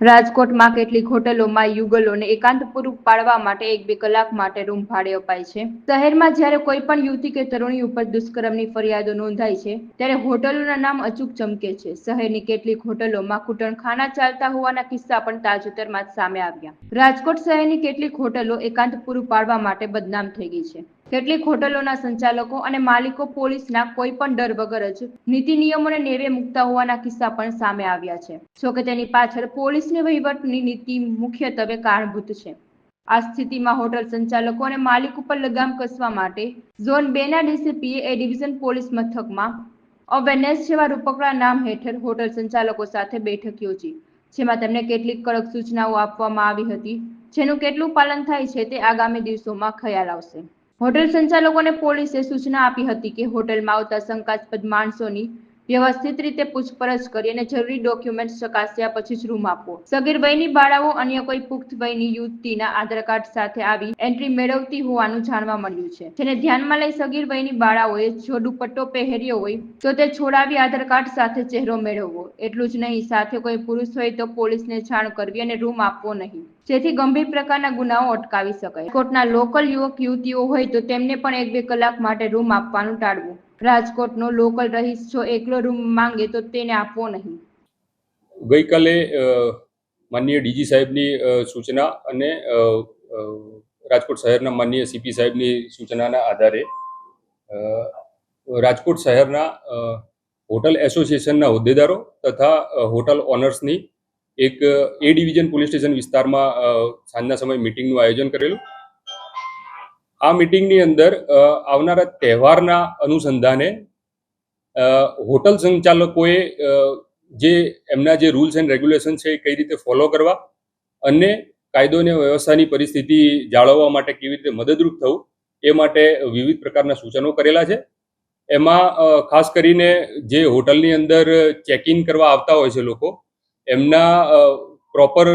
રાજકોટમાં કેટલીક હોટલોમાં યુગલોને એકાંત પૂરું પાડવા માટે એક બે કલાક માટે રૂમ ભાડે અપાય છે. શહેરમાં જ્યારે કોઈ પણ યુવતી કે તરુણી ઉપર દુષ્કર્મની ફરિયાદો નોંધાય છે, ત્યારે હોટલોના નામ અચૂક ચમકે છે. શહેરની કેટલીક હોટલોમાં કૂટણખાના ચાલતા હોવાના કિસ્સા પણ તાજેતરમાં જ સામે આવ્યા. રાજકોટ શહેરની કેટલીક હોટલો એકાંત પૂરું પાડવા માટે બદનામ થઈ ગઈ છે. કેટલીક હોટલોના સંચાલકો અને માલિકો પોલીસના કોઈ પણ ડર વગર જ નીતિ નિયમોને નેવે મૂકતા હોવાના કિસ્સા પણ સામે આવ્યા છે. જોકે તેની પાછળ પોલીસની વહીવટની નીતિ મુખ્યત્વે કારણભૂત છે. આ સ્થિતિમાં હોટલ સંચાલકો અને માલિક ઉપર લગામ કસવા માટે ઝોન બે ના ડીસીપીએ એ ડિવિઝન પોલીસ મથકમાં અવેરનેસ જેવા રૂપકડા નામ હેઠળ હોટલ સંચાલકો સાથે બેઠક યોજી, જેમાં તેમને કેટલીક કડક સૂચનાઓ આપવામાં આવી હતી, જેનું કેટલું પાલન થાય છે તે આગામી દિવસોમાં ખ્યાલ આવશે. હોટેલ સંચાલકોને પોલીસે સૂચના આપી હતી કે હોટલમાં આવતા શંકાસ્પદ માણસોની વ્યવસ્થિત રીતે પૂછપરછ કરી અને જરૂરી ડોક્યુમેન્ટ ચકાસ્યા પછી જ રૂમ આપવો સગીર વયની બાળાઓ અન્ય કોઈ પુખ્ત વયની યુવતીના આધાર કાર્ડ સાથે આવી એન્ટ્રી મેળવતી હોવાનું જાણવા મળ્યું છે. જેને ધ્યાનમાં લઈ સગીર વયની બાળાઓએ જો દુપટ્ટો પહેર્યો હોય, તો તે છોડાવી આધાર કાર્ડ સાથે ચહેરો મેળવવો. એટલું જ નહીં, સાથે કોઈ પુરુષ હોય તો પોલીસને જાણ કરવી અને રૂમ આપવો નહીં. જેથી ગંભીર પ્રકારના ગુનાઓ અટકાવી શકાય. કોર્ટના લોકલ યુવક યુવતીઓ હોય તો તેમને પણ એક બે કલાક માટે રૂમ આપવાનું ટાળવું. રાજકોટનો લોકલ રહીશ જો એકલો રૂમ માંગે તો તેને આપવો નહીં. ગઈકાલે માનનીય ડીજી સાહેબની સૂચના અને રાજકોટ શહેરના માનનીય સીપી સાહેબની સૂચનાના આધારે રાજકોટ શહેરના હોટલ એસોસિએશનના હોદ્દેદારો તથા હોટલ ઓનર્સની એક એ ડિવિઝન પોલીસ સ્ટેશન વિસ્તારમાં સાંજના સમયે મિટિંગનું આયોજન કરેલું. આ મિટિંગની અંદર આવનારા તહેવારના અનુસંધાને હોટલ સંચાલકોએ જે એમના જે રૂલ્સ એન્ડ રેગ્યુલેશન છે એ કઈ રીતે ફોલો કરવા અને કાયદો અને વ્યવસ્થાની પરિસ્થિતિ જાળવવા માટે કેવી રીતે મદદરૂપ થવું, એ માટે વિવિધ પ્રકારના સૂચનો કરેલા છે. એમાં ખાસ કરીને જે હોટલની અંદર ચેક ઇન કરવા આવતા હોય છે લોકો, એમના પ્રોપર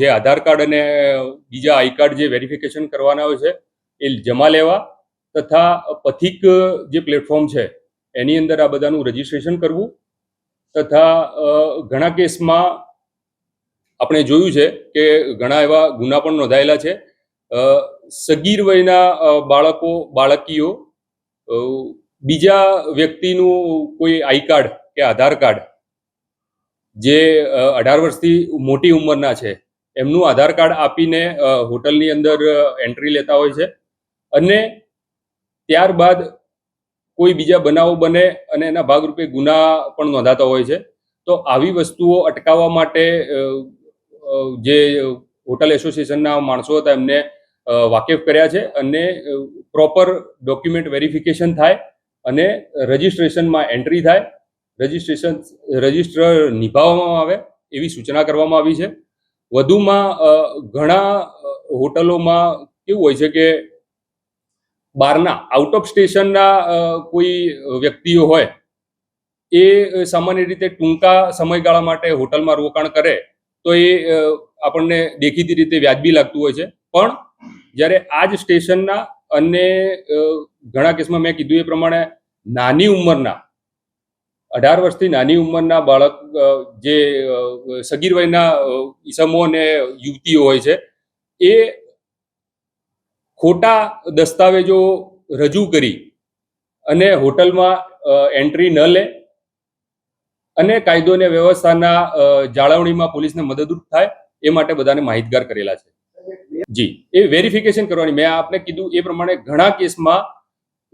જે આધાર કાર્ડ અને બીજા આઈ કાર્ડ જે વેરિફિકેશન કરવાના હોય છે એ જમા લેવા તથા પથિક જે પ્લેટફોર્મ છે, એની અંદર આ બધાનું રજીસ્ટ્રેશન કરવું તથા ઘણા કેસમાં આપણે જોયું છે કે ઘણા એવા ગુના પણ નોંધાયેલા છે. સગીર વયના બાળકો, બાળકીઓ બીજા વ્યક્તિનું કોઈ આઈ કાર્ડ કે આધાર કાર્ડ જે અઢાર વર્ષથી મોટી ઉંમરના છે, એમનું આધાર કાર્ડ આપીને હોટલની અંદર એન્ટ્રી લેતા હોય છે. અને ત્યારબાદ કોઈ બીજા બનાવો બને અને એના ભાગરૂપે ગુના પણ નોંધાતા હોય છે. તો આવી વસ્તુઓ અટકાવવા માટે જે હોટલ એસોસિએશનના માણસો હતા એમને વાકેફ કર્યા છે અને પ્રોપર ડોક્યુમેન્ટ વેરિફિકેશન થાય અને રજિસ્ટ્રેશનમાં એન્ટ્રી થાય. રજિસ્ટ્રેશન રજિસ્ટર નિભાવવામાં આવે એવી સૂચના કરવામાં આવી છે. વધુમાં ઘણા હોટલોમાં કેવું હોય છે કે બહારના આઉટ ઓફ સ્ટેશનના કોઈ વ્યક્તિઓ હોય, એ સામાન્ય રીતે ટૂંકા સમયગાળા માટે હોટલમાં રોકાણ કરે, તો એ આપણને દેખીતી રીતે વ્યાજબી લાગતું હોય છે. પણ જ્યારે આ જ સ્ટેશનના અને ઘણા કેસમાં મેં કીધું એ પ્રમાણે નાની ઉંમરના, અઢાર વર્ષથી નાની ઉંમરના બાળક જે સગીર વયના ઈસમો અને યુવતીઓ હોય છે, એ ખોટા દસ્તાવેજો રજૂ કરી અને હોટલમાં એન્ટ્રી ન લે અને કાયદો અને વ્યવસ્થાના જાળવણીમાં પોલીસને મદદરૂપ થાય એ માટે બધાને માહિતગાર કરેલા છે. જી, એ વેરિફિકેશન કરવાની. મેં આપને કીધું એ પ્રમાણે ઘણા કેસમાં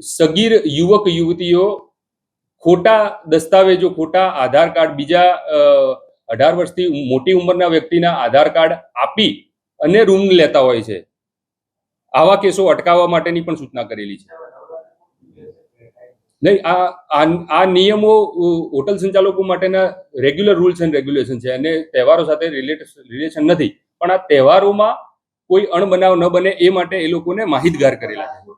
સગીર યુવક યુવતીઓ ખોટા દસ્તાવેજો, ખોટા આધાર કાર્ડ, બીજા અઢાર વર્ષથી મોટી ઉંમરના વ્યક્તિના આધાર કાર્ડ આપી અને રૂમ લેતા હોય છે. આવા કેસો અટકાવવા માટેની પણ સૂચના કરેલી છે. નહીં, આ, આ- નિયમો હોટલ સંચાલકો માટેના રેગ્યુલર રૂલ્સ એન્ડ રેગ્યુલેશન છે અને તહેવારો સાથે રિલેશન નથી. પણ આ તહેવારોમાં કોઈ અણબનાવ ન બને એ માટે એ લોકોને માહિતગાર કરેલા છે.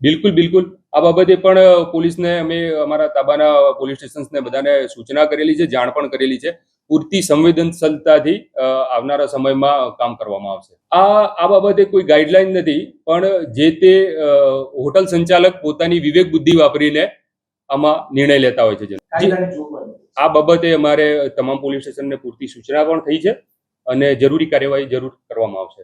બિલકુલ બિલકુલ. આ બાબતે પણ પોલીસને અમે અમારા તાબાના પોલીસ સ્ટેશન્સને બધાને સૂચના કરેલી છે, જાણ પણ કરેલી છે. પૂરતી સંવેદનશીલતાથી આવનારા સમયમાં કામ કરવામાં આવશે. આ આ બાબતે કોઈ ગાઈડલાઈન નથી પણ જે તે હોટલ સંચાલક પોતાની વિવેક બુદ્ધિ વાપરીને આમાં નિર્ણય લેતા હોય છે. આ બાબતે અમારે તમામ પોલીસ સ્ટેશનને પૂરતી સૂચના પણ થઈ છે અને જરૂરી કાર્યવાહી જરૂર કરવામાં આવશે.